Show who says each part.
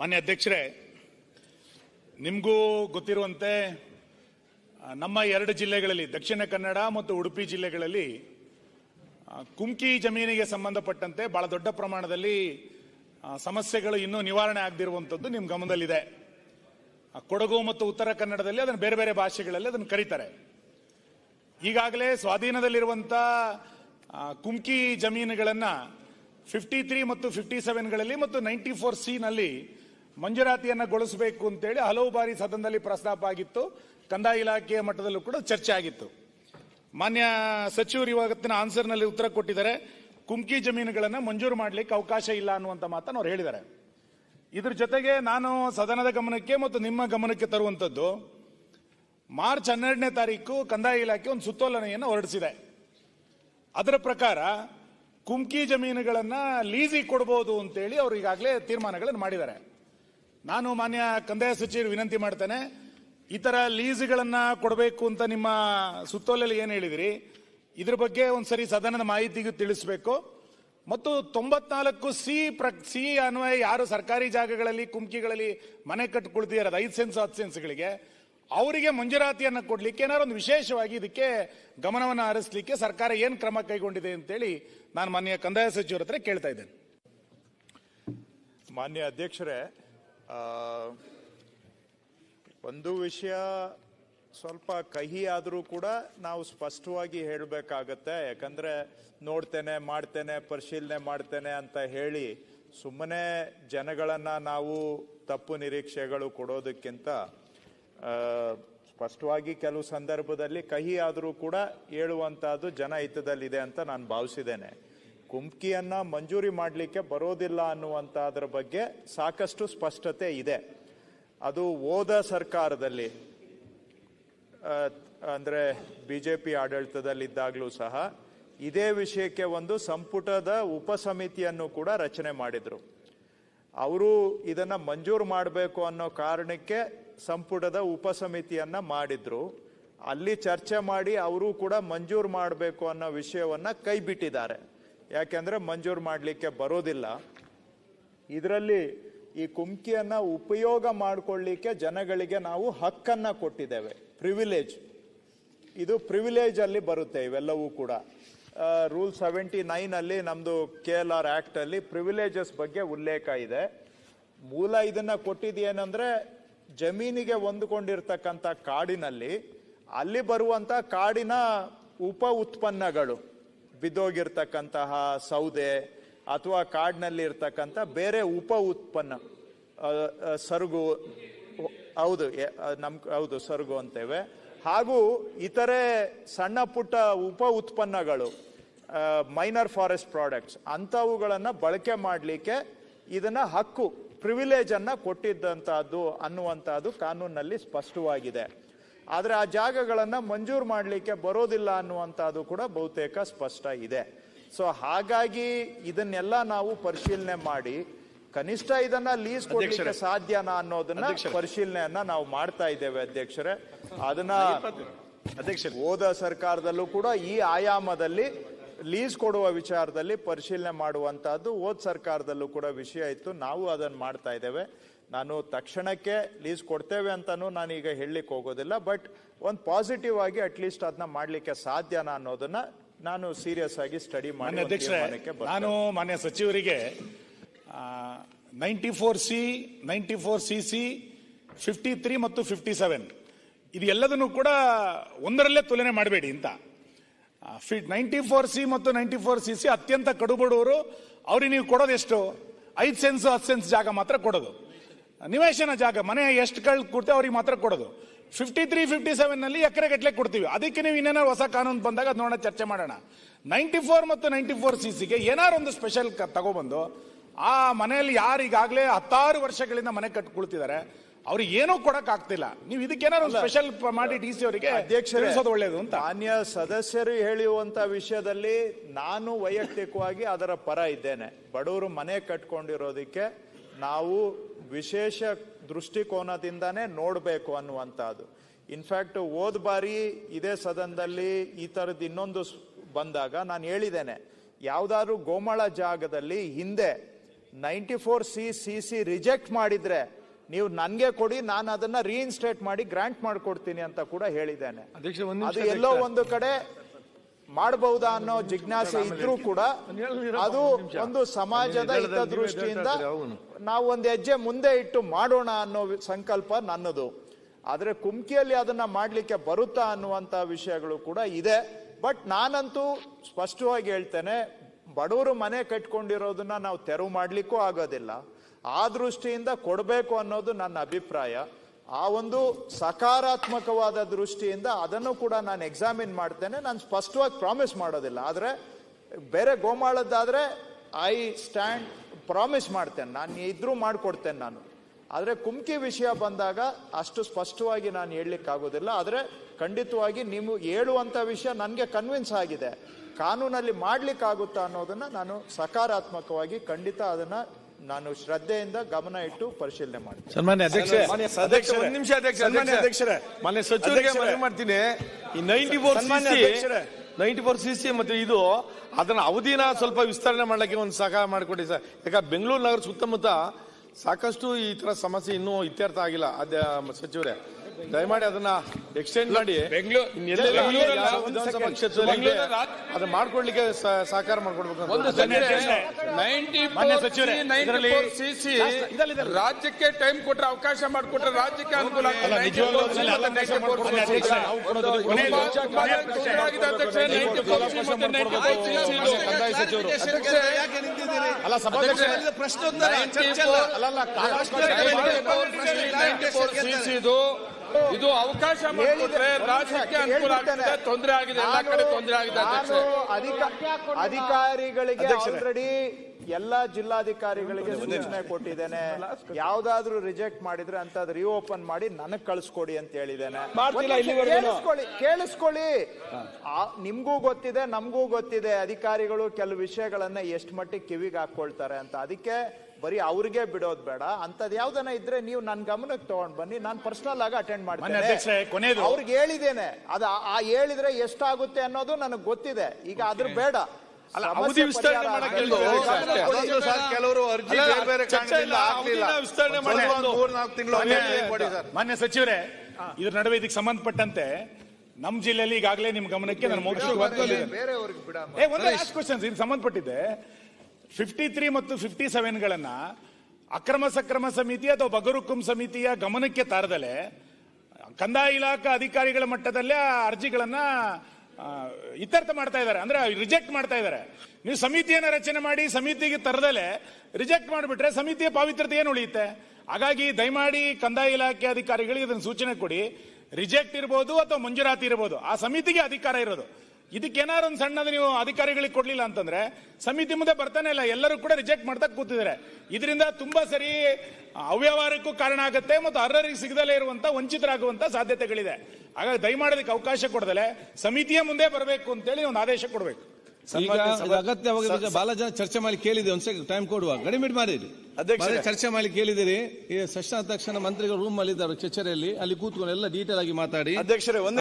Speaker 1: ಮಾನ್ಯ ಅಧ್ಯಕ್ಷರೇ, ನಿಮಗೂ ಗೊತ್ತಿರುವಂತೆ ನಮ್ಮ ಎರಡು ಜಿಲ್ಲೆಗಳಲ್ಲಿ, ದಕ್ಷಿಣ ಕನ್ನಡ ಮತ್ತು ಉಡುಪಿ ಜಿಲ್ಲೆಗಳಲ್ಲಿ ಕುಂಕಿ ಜಮೀನಿಗೆ ಸಂಬಂಧಪಟ್ಟಂತೆ ಬಹಳ ದೊಡ್ಡ ಪ್ರಮಾಣದಲ್ಲಿ ಸಮಸ್ಯೆಗಳು ಇನ್ನೂ ನಿವಾರಣೆ ಆಗದಿರುವಂಥದ್ದು ನಿಮ್ಮ ಗಮನದಲ್ಲಿದೆ. ಕೊಡಗು ಮತ್ತು ಉತ್ತರ ಕನ್ನಡದಲ್ಲಿ ಅದನ್ನು ಬೇರೆ ಬೇರೆ ಭಾಷೆಗಳಲ್ಲಿ ಅದನ್ನು ಕರೀತಾರೆ. ಈಗಾಗಲೇ ಸ್ವಾಧೀನದಲ್ಲಿರುವಂಥ ಕುಂಕಿ ಜಮೀನುಗಳನ್ನು ಫಿಫ್ಟಿ ತ್ರೀ ಮತ್ತು ಫಿಫ್ಟಿ ಸೆವೆನ್ಗಳಲ್ಲಿ ಮತ್ತು ನೈಂಟಿ ಫೋರ್ ಸಿ ನಲ್ಲಿ ಮಂಜೂರಾತಿಯನ್ನ ಗೊಳಿಸಬೇಕು ಅಂತೇಳಿ ಹಲವು ಬಾರಿ ಸದನದಲ್ಲಿ ಪ್ರಸ್ತಾಪ ಆಗಿತ್ತು. ಕಂದಾಯ ಇಲಾಖೆಯ ಮಟ್ಟದಲ್ಲೂ ಕೂಡ ಚರ್ಚೆ ಆಗಿತ್ತು. ಮಾನ್ಯ ಸಚಿವರು ಇವತ್ತಿನ ಆನ್ಸರ್ನಲ್ಲಿ ಉತ್ತರ ಕೊಟ್ಟಿದ್ದಾರೆ. ಕುಂಕಿ ಜಮೀನುಗಳನ್ನು ಮಂಜೂರು ಮಾಡಲಿಕ್ಕೆ ಅವಕಾಶ ಇಲ್ಲ ಅನ್ನುವಂಥ ಮಾತನ್ನು ಅವ್ರು ಹೇಳಿದ್ದಾರೆ. ಇದ್ರ ಜೊತೆಗೆ ನಾನು ಸದನದ ಗಮನಕ್ಕೆ ಮತ್ತು ನಿಮ್ಮ ಗಮನಕ್ಕೆ ತರುವಂಥದ್ದು, ಮಾರ್ಚ್ ಹನ್ನೆರಡನೇ ತಾರೀಕು ಕಂದಾಯ ಇಲಾಖೆ ಒಂದು ಸುತ್ತೋಲನೆಯನ್ನು ಹೊರಡಿಸಿದೆ. ಅದರ ಪ್ರಕಾರ ಕುಮ್ಕಿ ಜಮೀನುಗಳನ್ನು ಲೀಸಿಗೆ ಕೊಡ್ಬೋದು ಅಂತೇಳಿ ಅವರು ಈಗಾಗಲೇ ತೀರ್ಮಾನಗಳನ್ನು ಮಾಡಿದ್ದಾರೆ. ನಾನು ಮಾನ್ಯ ಕಂದಾಯ ಸಚಿವರು ವಿನಂತಿ ಮಾಡ್ತೇನೆ, ಈ ತರ ಲೀಸ್ಗಳನ್ನ ಕೊಡಬೇಕು ಅಂತ ನಿಮ್ಮ ಸುತ್ತೋಲೆಯಲ್ಲಿ ಏನು ಹೇಳಿದಿರಿ? ಇದ್ರ ಬಗ್ಗೆ ಒಂದ್ಸರಿ ಸದನದ ಮಾಹಿತಿಗೂ ತಿಳಿಸಬೇಕು. ಮತ್ತು ತೊಂಬತ್ನಾಲ್ಕು ಸಿ ಪ್ರ ಸಿ ಅನ್ವಯ ಯಾರು ಸರ್ಕಾರಿ ಜಾಗಗಳಲ್ಲಿ ಕುಮ್ಕಿಗಳಲ್ಲಿ ಮನೆ ಕಟ್ಕೊಳ್ತಿದ್ದಾರೆ ಐದು ಸೆನ್ಸ್, ಹತ್ತು ಸೆನ್ಸ್ಗಳಿಗೆ, ಅವರಿಗೆ ಮಂಜೂರಾತಿಯನ್ನು ಕೊಡಲಿಕ್ಕೆ ಏನಾದ್ರು ಒಂದು ವಿಶೇಷವಾಗಿ ಇದಕ್ಕೆ ಗಮನವನ್ನು ಹರಿಸಲಿಕ್ಕೆ ಸರ್ಕಾರ ಏನು ಕ್ರಮ ಕೈಗೊಂಡಿದೆ ಅಂತೇಳಿ ನಾನು ಮಾನ್ಯ ಕಂದಾಯ ಸಚಿವರ ಹತ್ರ ಕೇಳ್ತಾ ಇದ್ದೇನೆ.
Speaker 2: ಮಾನ್ಯ ಅಧ್ಯಕ್ಷರೇ ಒಂದು ವಿಷಯ ಸ್ವಲ್ಪ ಕಹಿ ಆದರೂ ಕೂಡ ನಾವು ಸ್ಪಷ್ಟವಾಗಿ ಹೇಳಬೇಕಾಗತ್ತೆ. ಯಾಕಂದ್ರೆ ನೋಡ್ತೇನೆ, ಮಾಡ್ತೇನೆ, ಪರಿಶೀಲನೆ ಮಾಡ್ತೇನೆ ಅಂತ ಹೇಳಿ ಸುಮ್ಮನೆ ಜನಗಳನ್ನ ನಾವು ತಪ್ಪು ನಿರೀಕ್ಷೆಗಳು ಕೊಡೋದಕ್ಕಿಂತ ಸ್ಪಷ್ಟವಾಗಿ ಕೆಲವು ಸಂದರ್ಭದಲ್ಲಿ ಕಹಿ ಆದರೂ ಕೂಡ ಹೇಳುವಂಥದ್ದು ಜನ ಹಿತದಲ್ಲಿದೆ ಅಂತ ನಾನು ಭಾವಿಸಿದ್ದೇನೆ. ಕುಮ್ಕಿಯನ್ನ ಮಂಜೂರಿ ಮಾಡಲಿಕ್ಕೆ ಬರೋದಿಲ್ಲ ಅನ್ನುವಂಥದ್ರ ಬಗ್ಗೆ ಸಾಕಷ್ಟು ಸ್ಪಷ್ಟತೆ ಇದೆ. ಅದು ಹೋದ ಸರ್ಕಾರದಲ್ಲಿ ಅಂದರೆ ಬಿ ಜೆ ಪಿ ಆಡಳಿತದಲ್ಲಿದ್ದಾಗಲೂ ಸಹ ಇದೇ ವಿಷಯಕ್ಕೆ ಒಂದು ಸಂಪುಟದ ಉಪಸಮಿತಿಯನ್ನು ಕೂಡ ರಚನೆ ಮಾಡಿದರು. ಅವರು ಇದನ್ನು ಮಂಜೂರು ಮಾಡಬೇಕು ಅನ್ನೋ ಕಾರಣಕ್ಕೆ ಸಂಪುಟದ ಉಪಸಮಿತಿಯನ್ನ ಮಾಡಿದರು. ಅಲ್ಲಿ ಚರ್ಚೆ ಮಾಡಿ ಅವರು ಕೂಡ ಮಂಜೂರು ಮಾಡಬೇಕು ಅನ್ನೋ ವಿಷಯವನ್ನು ಕೈ ಬಿಟ್ಟಿದ್ದಾರೆ ಯಾಕೆಂದ್ರೆ ಮಂಜೂರು ಮಾಡಲಿಕ್ಕೆ ಬರೋದಿಲ್ಲ. ಇದರಲ್ಲಿ ಈ ಕುಮ್ಕಿಯನ್ನು ಉಪಯೋಗ ಮಾಡಿಕೊಳ್ಳಿಕ್ಕೆ ಜನಗಳಿಗೆ ನಾವು ಹಕ್ಕನ್ನು ಕೊಟ್ಟಿದ್ದೇವೆ. ಪ್ರಿವಿಲೇಜ್ ಇದು ಪ್ರಿವಿಲೇಜ್ ಅಲ್ಲಿ ಬರುತ್ತೆ ಇವೆಲ್ಲವೂ ಕೂಡ. ರೂಲ್ ಸೆವೆಂಟಿ ನೈನ್ ಅಲ್ಲಿ ನಮ್ದು ಕೆ ಎಲ್ ಆರ್ ಆಕ್ಟ್ ಅಲ್ಲಿ ಪ್ರಿವಿಲೇಜಸ್ ಬಗ್ಗೆ ಉಲ್ಲೇಖ ಇದೆ. ಮೂಲ ಇದನ್ನು ಕೊಟ್ಟಿದ್ದೇನೆಂದರೆ ಜಮೀನಿಗೆ ಹೊಂದಿಕೊಂಡಿರ್ತಕ್ಕಂಥ ಕಾಡಿನಲ್ಲಿ ಅಲ್ಲಿ ಬರುವಂಥ ಕಾಡಿನ ಉಪ ಉತ್ಪನ್ನಗಳು. ಬಿದ್ದೋಗಿರ್ತಕ್ಕಂತಹ ಸೌದೆ ಅಥವಾ ಕಾಡಿನಲ್ಲಿ ಇರ್ತಕ್ಕಂಥ ಬೇರೆ ಉಪ ಉತ್ಪನ್ನ ಸರುಗು ಹೌದು ನಮ್, ಹೌದು, ಸರುಗು ಅಂತೇವೆ. ಹಾಗೂ ಇತರೆ ಸಣ್ಣ ಪುಟ್ಟ ಉಪ ಉತ್ಪನ್ನಗಳು ಮೈನರ್ ಫಾರೆಸ್ಟ್ ಪ್ರಾಡಕ್ಟ್ಸ್ ಅಂಥವುಗಳನ್ನು ಬಳಕೆ ಮಾಡಲಿಕ್ಕೆ ಇದನ್ನ ಹಕ್ಕು ಪ್ರಿವಿಲೇಜ್ ಅನ್ನ ಅನ್ನುವಂಥದ್ದು ಕಾನೂನಲ್ಲಿ ಸ್ಪಷ್ಟವಾಗಿದೆ. ಆದರೆ ಆ ಜಾಗಗಳನ್ನು ಮಂಜೂರು ಮಾಡಲಿಕ್ಕೆ ಬರೋದಿಲ್ಲ ಅನ್ನುವಂಥದ್ದು ಕೂಡ ಬಹುತೇಕ ಸ್ಪಷ್ಟ ಇದೆ. ಸೊ ಹಾಗಾಗಿ ಇದನ್ನೆಲ್ಲ ನಾವು ಪರಿಶೀಲನೆ ಮಾಡಿ ಕನಿಷ್ಠ ಇದನ್ನ ಲೀಸ್ ಕೊಡಲಿಕ್ಕೆ ಸಾಧ್ಯನಾ ಅನ್ನೋದನ್ನ ಪರಿಶೀಲನೆಯನ್ನ ನಾವು ಮಾಡ್ತಾ ಇದ್ದೇವೆ ಅಧ್ಯಕ್ಷರೇ. ಅದನ್ನ
Speaker 1: ಅಧ್ಯಕ್ಷ
Speaker 2: ಹೋದ ಸರ್ಕಾರದಲ್ಲೂ ಕೂಡ ಈ ಆಯಾಮದಲ್ಲಿ ಲೀಸ್ ಕೊಡುವ ವಿಚಾರದಲ್ಲಿ ಪರಿಶೀಲನೆ ಮಾಡುವಂತಹದ್ದು ಹೋದ ಸರ್ಕಾರದಲ್ಲೂ ಕೂಡ ವಿಷಯ ಇತ್ತು. ನಾವು ಅದನ್ನ ಮಾಡ್ತಾ ಇದ್ದೇವೆ. ನಾನು ತಕ್ಷಣಕ್ಕೆ ಲೀಸ್ ಕೊಡ್ತೇವೆ ಅಂತಲೂ ನಾನು ಈಗ ಹೇಳಲಿಕ್ಕೆ ಹೋಗೋದಿಲ್ಲ ಬಟ್ ಒಂದು ಪಾಸಿಟಿವ್ ಆಗಿ ಅಟ್ಲೀಸ್ಟ್ ಅದನ್ನ ಮಾಡಲಿಕ್ಕೆ ಸಾಧ್ಯನಾ ಅನ್ನೋದನ್ನ ನಾನು ಸೀರಿಯಸ್ ಆಗಿ ಸ್ಟಡಿ ಮಾಡಿ.
Speaker 1: ನಾನು ಮಾನ್ಯ ಸಚಿವರಿಗೆ ninety four C ninety four C C fifty three ಮತ್ತು ಫಿಫ್ಟಿ ಸೆವೆನ್ ಇದು ಎಲ್ಲದನ್ನು ಕೂಡ ಒಂದರಲ್ಲೇ ತುಲನೆ ಮಾಡಬೇಡಿ ಅಂತ. ನೈಂಟಿ ಫೋರ್ ಸಿ ಮತ್ತು ನೈಂಟಿ ಫೋರ್ ಸಿ ಸಿ ಅತ್ಯಂತ ಕಡುಬಡವರು ಅವ್ರಿಗೆ ನೀವು ಕೊಡೋದು ಎಷ್ಟು? ಐದು ಸೆನ್ಸ್ ಹತ್ತು ಸೆನ್ಸ್ ಜಾಗ ಮಾತ್ರ ಕೊಡೋದು. ನಿವೇಶನ ಜಾಗ ಮನೆ ಎಷ್ಟು ಕಳ್ ಕೊಡ್ತೇವೆ ಅವ್ರಿಗೆ ಮಾತ್ರ ಕೊಡೋದು. ಫಿಫ್ಟಿ ತ್ರೀ ಫಿಫ್ಟಿ ಎಕರೆ ಗಟ್ಟಲೆ ಕೊಡ್ತೀವಿ. ಅದಕ್ಕೆ ನೀವು ಇನ್ನೇನಾದ್ರು ಹೊಸ ಕಾನೂನು ಬಂದಾಗ ಅದು ನೋಡೋಣ ಚರ್ಚೆ ಮಾಡೋಣ. ನೈಂಟಿ ಫೋರ್ ಮತ್ತು ನೈಂಟಿ ಫೋರ್ ಸಿ ಸಿಗೆ ಏನಾರು ಒಂದು ಸ್ಪೆಷಲ್ ತಗೊಬಂದು ಆ ಮನೆಯಲ್ಲಿ ಯಾರು ಈಗಾಗಲೇ ಹತ್ತಾರು ವರ್ಷಗಳಿಂದ ಮನೆ ಕಟ್ಕೊಳ್ತಿದ್ದಾರೆ ಅವ್ರಿಗೆ ಏನೂ ಕೊಡಕ್ ಆಗ್ತಿಲ್ಲ ನೀವು ಒಂದು ಸ್ಪೆಷಲ್ ಮಾಡಿ ಡಿ ಸಿ ಅವರಿಗೆ
Speaker 2: ಅಧ್ಯಕ್ಷರು
Speaker 1: ಒಳ್ಳೇದು ಅಂತ.
Speaker 2: ಅನ್ಯ ಸದಸ್ಯರು ಹೇಳುವಂತ ವಿಷಯದಲ್ಲಿ ನಾನು ವೈಯಕ್ತಿಕವಾಗಿ ಅದರ ಪರ ಇದ್ದೇನೆ. ಬಡವರು ಮನೆ ಕಟ್ಕೊಂಡಿರೋದಕ್ಕೆ ನಾವು ವಿಶೇಷ ದೃಷ್ಟಿಕೋನದಿಂದನೇ ನೋಡಬೇಕು ಅನ್ನುವಂಥದ್ದು. ಇನ್ಫ್ಯಾಕ್ಟ್ ಹೋದ ಬಾರಿ ಇದೇ ಸದನದಲ್ಲಿ ಈ ಥರದ್ದು ಇನ್ನೊಂದು ಬಂದಾಗ ನಾನು ಹೇಳಿದ್ದೇನೆ ಯಾವುದಾದ್ರು ಗೋಮಳ ಜಾಗದಲ್ಲಿ ಹಿಂದೆ ninety four C C C reject ಮಾಡಿದ್ರೆ ನೀವು ನನಗೆ ಕೊಡಿ ನಾನು ಅದನ್ನ ರೀಇನ್ಸ್ಟೇಟ್ ಮಾಡಿ ಗ್ರಾಂಟ್ ಮಾಡಿಕೊಡ್ತೀನಿ ಅಂತ ಕೂಡ ಹೇಳಿದ್ದೇನೆ. ಅದು ಎಲ್ಲೋ ಒಂದು ಕಡೆ ಮಾಡಬಹುದಾ ಅನ್ನೋ ಜಿಜ್ಞಾಸೆ ಇದ್ರೂ ಕೂಡ ಅದು ಒಂದು ಸಮಾಜದ ಹಿತದೃಷ್ಟಿಯಿಂದ ನಾವು ಒಂದು ಹೆಜ್ಜೆ ಮುಂದೆ ಇಟ್ಟು ಮಾಡೋಣ ಅನ್ನೋ ಸಂಕಲ್ಪ ನನ್ನದು. ಆದರೆ ಕುಮ್ಕಿಯಲ್ಲಿ ಅದನ್ನ ಮಾಡ್ಲಿಕ್ಕೆ ಬರುತ್ತಾ ಅನ್ನುವಂತ ವಿಷಯಗಳು ಕೂಡ ಇದೆ. ಬಟ್ ನಾನಂತೂ ಸ್ಪಷ್ಟವಾಗಿ ಹೇಳ್ತೇನೆ ಬಡವರು ಮನೆ ಕಟ್ಕೊಂಡಿರೋದನ್ನ ನಾವು ತೆರವು ಮಾಡಲಿಕ್ಕೂ ಆಗೋದಿಲ್ಲ. ಆ ದೃಷ್ಟಿಯಿಂದ ಕೊಡಬೇಕು ಅನ್ನೋದು ನನ್ನ ಅಭಿಪ್ರಾಯ. ಆ ಒಂದು ಸಕಾರಾತ್ಮಕವಾದ ದೃಷ್ಟಿಯಿಂದ ಅದನ್ನು ಕೂಡ ನಾನು ಎಕ್ಸಾಮಿನ್ ಮಾಡ್ತೇನೆ. ನಾನು ಸ್ಪಷ್ಟವಾಗಿ ಪ್ರಾಮಿಸ್ ಮಾಡೋದಿಲ್ಲ. ಆದರೆ ಬೇರೆ ಗೋಮಾಳದ್ದಾದರೆ ಐ ಸ್ಟ್ಯಾಂಡ್ ಪ್ರಾಮಿಸ್ ಮಾಡ್ತೇನೆ. ನಾನು ಇದ್ರೂ ಮಾಡಿಕೊಡ್ತೇನೆ ನಾನು. ಆದರೆ ಕುಮ್ಕಿ ವಿಷಯ ಬಂದಾಗ ಅಷ್ಟು ಸ್ಪಷ್ಟವಾಗಿ ನಾನು ಹೇಳಲಿಕ್ಕಾಗೋದಿಲ್ಲ. ಆದರೆ ಖಂಡಿತವಾಗಿ ನೀವು ಹೇಳುವಂಥ ವಿಷಯ ನನಗೆ ಕನ್ವಿನ್ಸ್ ಆಗಿದೆ. ಕಾನೂನಲ್ಲಿ ಮಾಡಲಿಕ್ಕಾಗುತ್ತಾ ಅನ್ನೋದನ್ನು ನಾನು ಸಕಾರಾತ್ಮಕವಾಗಿ ಖಂಡಿತ ಅದನ್ನ ನಾನು ಶ್ರದ್ಧೆಯಿಂದ ಗಮನ ಇಟ್ಟು ಪರಿಶೀಲನೆ ಮಾಡ್ತೀನಿ
Speaker 3: ಸನ್ಮಾನ್ಯ ಅಧ್ಯಕ್ಷ ಅಧ್ಯಕ್ಷ. ಒಂದ್ ನಿಮಿಷ ಅಧ್ಯಕ್ಷ
Speaker 1: ಸನ್ಮಾನ್ಯ
Speaker 3: ಅಧ್ಯಕ್ಷ.
Speaker 1: ಅಧ್ಯಕ್ಷರೇ.
Speaker 3: ಮಾನ್ಯ ಸಚಿವರಿಗೆ. ಮನವಿ ಮಾಡ್ತೀನಿ ಈ ನೈಂಟಿ ಫೋರ್
Speaker 1: ಸನ್ಮಾನ್ಯ ಅಧ್ಯಕ್ಷರೇ.
Speaker 3: ನೈಂಟಿ ಫೋರ್ ಸಿ ಸಿ ಮತ್ತೆ ಇದು ಅದನ್ನ ಅವಧಿನ ಸ್ವಲ್ಪ ವಿಸ್ತರಣೆ ಮಾಡ್ಲಿಕ್ಕೆ ಒಂದು ಸಹಾಯ ಮಾಡಿಕೊಡಿ ಸರ್ ಯಾಕಂದ್ರೆ ಬೆಂಗಳೂರು ನಗರ ಸುತ್ತಮುತ್ತ ಸಾಕಷ್ಟು ಈ ತರ ಸಮಸ್ಯೆ ಇನ್ನೂ ಇತ್ಯರ್ಥ ಆಗಿಲ್ಲ ಅದ ಸಚಿವರೇ ದಯಮಾಡಿ ಅದನ್ನ ಎಕ್ಸ್ಟೆಂಡ್ ಮಾಡಿ ವಿಧಾನಸಭಾ
Speaker 4: second.
Speaker 3: ಕ್ಷೇತ್ರದಲ್ಲಿ ಅದನ್ನ ಮಾಡ್ಕೊಡ್ಲಿಕ್ಕೆ ಸಹಕಾರ ಮಾಡ್ಕೊಡ್ಬೇಕು
Speaker 4: ಸಿಸಿ. ರಾಜ್ಯಕ್ಕೆ ಟೈಮ್ ಕೊಟ್ರೆ ಅವಕಾಶ ಮಾಡಿಕೊಟ್ರೆ ರಾಜ್ಯಕ್ಕೆ ಅನುಕೂಲ.
Speaker 1: ಅಲ್ಲ,
Speaker 4: 94
Speaker 1: ನಿಜವಾಗ್ಲೂ
Speaker 4: CC
Speaker 1: ಅದನ್ನ
Speaker 4: ಮತ್ತೆ
Speaker 1: ಅವಕಾಶ
Speaker 4: 94
Speaker 1: ಮಾಡ್ಕೊಡಿ
Speaker 4: CC.
Speaker 1: ಅಧ್ಯಕ್ಷರೇ. ನಾವು ಕೊಡೋದು ಕೊನೆಯದು.
Speaker 4: ತುಂಬಾ- ತುಂಬಾ
Speaker 1: ಕೊನೆಯ
Speaker 4: ತೊಂದರೆ ಆಗಿದೆ ಅಧ್ಯಕ್ಷರೇ, 94 CC ಮತ್ತೆ 94 CC ಇದು.
Speaker 3: ಕಂದಾಯ ಸಚಿವರು ಅಲ್ಲ ಸಭಾಧ್ಯಕ್ಷ
Speaker 4: ಪ್ರಶ್ನೋತ್ತರ ಅಲ್ಲ.
Speaker 3: ಅಲ್ಲಲ್ಲ ಕಾಲಾವಕಾಶ
Speaker 4: 94 CC ಇದು ಇದು ಅವಕಾಶ ಮಾಡಿಕೊಟ್ರೆ ರಾಜ್ಯಕ್ಕೆ ಅನುಕೂಲ ಆಗ್ತದೆ ತೊಂದರೆ ಆಗಿದೆ ಎಲ್ಲ ಕಡೆ ತೊಂದರೆ ಆಗಿದೆ
Speaker 2: ಅಧಿಕಾರಿಗಳಿಗೆ ಆಲ್ರೆಡಿ ಎಲ್ಲ ಜಿಲ್ಲಾಧಿಕಾರಿಗಳಿಗೆ ಸೂಚನೆ ಕೊಟ್ಟಿದ್ದೇನೆ. ಯಾವ್ದಾದ್ರು ರಿಜೆಕ್ಟ್ ಮಾಡಿದ್ರೆ ಅಂತ ರಿಓಪನ್ ಮಾಡಿ ನನಗ್ ಕಳಿಸ್ಕೊಡಿ ಅಂತ ಹೇಳಿದ್ದೇನೆ. ಕೇಳಿಸ್ಕೊಳ್ಳಿ ಕೇಳಿಸ್ಕೊಳ್ಳಿ. ಆ, ನಿಮ್ಗೂ ಗೊತ್ತಿದೆ ನಮಗೂ ಗೊತ್ತಿದೆ. ಅಧಿಕಾರಿಗಳು ಕೆಲವು ವಿಷಯಗಳನ್ನ ಎಷ್ಟು ಮಟ್ಟಿಗೆ ಕಿವಿಗೆ ಹಾಕೊಳ್ತಾರೆ ಅಂತ. ಅದಕ್ಕೆ ಬರೀ ಅವ್ರಿಗೆ ಬಿಡೋದ್ ಬೇಡ. ಅಂತದ್ ಯಾವ್ದನ ಇದ್ರೆ ನೀವು ನನ್ ಗಮನಕ್ಕೆ ತಗೊಂಡ್ ಬನ್ನಿ. ನಾನು ಪರ್ಸನಲ್ ಆಗಿ ಅಟೆಂಡ್
Speaker 1: ಮಾನ್ಯ ಅಧ್ಯಕ್ಷರೇ,
Speaker 2: ಮಾಡ್ತೇನೆ. ಅವ್ರಿಗೆ ಹೇಳಿದ್ದೇನೆ. ಅದ ಆ- ಹೇಳಿದ್ರೆ ಎಷ್ಟಾಗುತ್ತೆ ಅನ್ನೋದು ನನಗೆ ಗೊತ್ತಿದೆ. ಈಗ ಅದ್ರ ಬೇಡ.
Speaker 5: ಕೆಲವರು ಅರ್ಜಿ
Speaker 1: ಮಾನ್ಯ ಸಚಿವರೇ ಇದ್ರ ನಡುವೆ ಇದಕ್ಕೆ ಸಂಬಂಧಪಟ್ಟಂತೆ ನಮ್ ಜಿಲ್ಲೆಯಲ್ಲಿ ಈಗಾಗಲೇ ನಿಮ್ ಗಮನಕ್ಕೆ ನಾನು ಮೋಕ್ಷ ಸಂಬಂಧಪಟ್ಟಿದೆ ಫಿಫ್ಟಿ ತ್ರೀ ಮತ್ತು ಫಿಫ್ಟಿ ಸೆವೆನ್ಗಳನ್ನ ಅಕ್ರಮ ಸಕ್ರಮ ಸಮಿತಿ ಅಥವಾ ಬಗರುಕುಂ ಸಮಿತಿಯ ಗಮನಕ್ಕೆ ತಾರದಲೆ, ಕಂದಾಯ ಇಲಾಖಾ ಅಧಿಕಾರಿಗಳ ಮಟ್ಟದಲ್ಲೇ ಆ ಅರ್ಜಿಗಳನ್ನ ಇತ್ಯರ್ಥ ಮಾಡ್ತಾ ಇದ್ದಾರೆ. ಅಂದ್ರೆ ರಿಜೆಕ್ಟ್ ಮಾಡ್ತಾ ಇದ್ದಾರೆ. ನೀವು ಸಮಿತಿಯನ್ನ ರಚನೆ ಮಾಡಿ ಸಮಿತಿಗೆ ತರದಲೆ ರಿಜೆಕ್ಟ್ ಮಾಡಿಬಿಟ್ರೆ ಸಮಿತಿಯ ಪಾವಿತ್ರತೆ ಏನು ಉಳಿಯುತ್ತೆ? ಹಾಗಾಗಿ ದಯಮಾಡಿ ಕಂದಾಯ ಇಲಾಖೆ ಅಧಿಕಾರಿಗಳಿಗೆ ಇದನ್ನು ಸೂಚನೆ ಕೊಡಿ. ರಿಜೆಕ್ಟ್ ಇರ್ಬೋದು ಅಥವಾ ಮಂಜೂರಾತಿ ಇರ್ಬೋದು. ಆ ಸಮಿತಿಗೆ ಅಧಿಕಾರ ಇರೋದು. ಇದಕ್ಕೇನಾದ್ರು ಒಂದು ಸಣ್ಣದ ನೀವು ಅಧಿಕಾರಿಗಳಿಗೆ ಕೊಡ್ಲಿಲ್ಲ ಅಂತಂದ್ರೆ ಸಮಿತಿ ಮುಂದೆ ಬರ್ತಾನೆ ಇಲ್ಲ ಎಲ್ಲರೂ ಕೂಡ ರಿಜೆಕ್ಟ್ ಮಾಡ್ತಾ ಕೂತಿದ್ದಾರೆ. ಇದರಿಂದ ತುಂಬಾ ಸರಿ ಅವ್ಯವಹಾರಕ್ಕೂ ಕಾರಣ ಆಗುತ್ತೆ ಮತ್ತು ಅರ್ಹರಿಗೆ ಸಿಗದಲ್ಲೇ ಇರುವಂತ ವಂಚಿತರಾಗುವಂತ ಸಾಧ್ಯತೆಗಳಿದೆ. ಹಾಗಾಗಿ ದಯಮಾಡೋದಕ್ಕೆ ಅವಕಾಶ ಕೊಡದಲೆ ಸಮಿತಿಯ ಮುಂದೆ ಬರಬೇಕು ಅಂತೇಳಿ ಒಂದು ಆದೇಶ ಕೊಡಬೇಕು.
Speaker 6: ಅಗತ್ಯವಾಗಿ ಬಹಳ ಜನ ಚರ್ಚೆ ಮಾಡಿ ಕೇಳಿದೆ ಒಂದ್ ಸೆಕೆಂಡ್ ಟೈಮ್ ಕೊಡುವ ಗಡಿಮಿಟ್ ಮಾಡಿರಿ
Speaker 1: ಅಧ್ಯಕ್ಷರೇ.
Speaker 6: ಚರ್ಚೆ ಮಾಡಿ ಕೇಳಿದಿರಿ. ಈ ಸೆಷನ್ ತಕ್ಷಣ ಮಂತ್ರಿಗಳು ರೂಮ್ ಅಲ್ಲಿ ಇದ್ದಾರೆ ಕಚೇರಿಯಲ್ಲಿ ಅಲ್ಲಿ ಕೂತ್ಕೊಂಡು ಎಲ್ಲ ಡೀಟೇಲ್ ಆಗಿ ಮಾತಾಡಿ.
Speaker 1: ಅಧ್ಯಕ್ಷರೇ